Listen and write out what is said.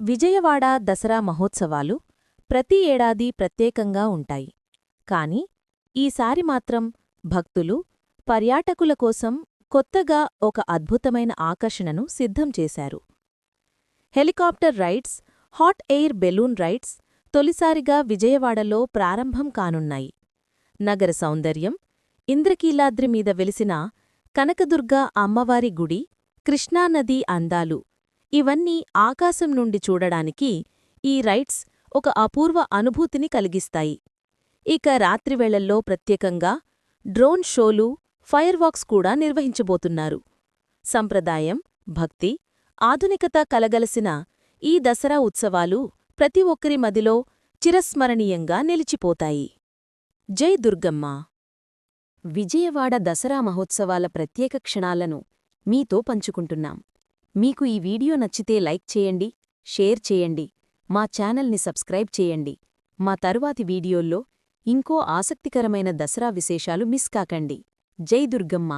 విజయవాడ దసరా మహోత్సవాలు ప్రతి ఏడాది ప్రత్యేకంగా ఉంటాయి. కాని ఈసారి మాత్రం భక్తులు పర్యాటకుల కోసం కొత్తగా ఒక అద్భుతమైన ఆకర్షణను సిద్ధం చేశారు. Helicopter rides hot air balloon rides తొలిసారిగా విజయవాడలో ప్రారంభం కానున్నాయి. నగర సౌందర్యం ఇంద్రకీలాద్రి మీద వెలిసిన కనకదుర్గ అమ్మవారి గుడి కృష్ణానదీ అందాలు ఇవన్నీ ఆకాశం నుండి చూడడానికి ఈ రైట్స్ ఒక అపూర్వ అనుభూతిని కలిగిస్తాయి. ఇక రాత్రివేళల్లో ప్రత్యేకంగా డ్రోన్ షోలు ఫైర్ వాక్స్ కూడా నిర్వహించబోతున్నారు. సంప్రదాయం భక్తి ఆధునికత కలగలసిన ఈ దసరా ఉత్సవాలు ప్రతి ఒక్కరి మదిలో చిరస్మరణీయంగా నిలిచిపోతాయి. జై దుర్గమ్మ! విజయవాడ దసరా మహోత్సవాల ప్రత్యేక క్షణాలను మీతో పంచుకుంటున్నాం. మీకు ఈ వీడియో నచ్చితే లైక్ చేయండి షేర్ చేయండి మా ఛానల్ని సబ్స్క్రైబ్ చేయండి. మా తరువాతి వీడియోల్లో ఇంకో ఆసక్తికరమైన దసరా విశేషాలు మిస్ కాకండి. జై దుర్గమ్మ.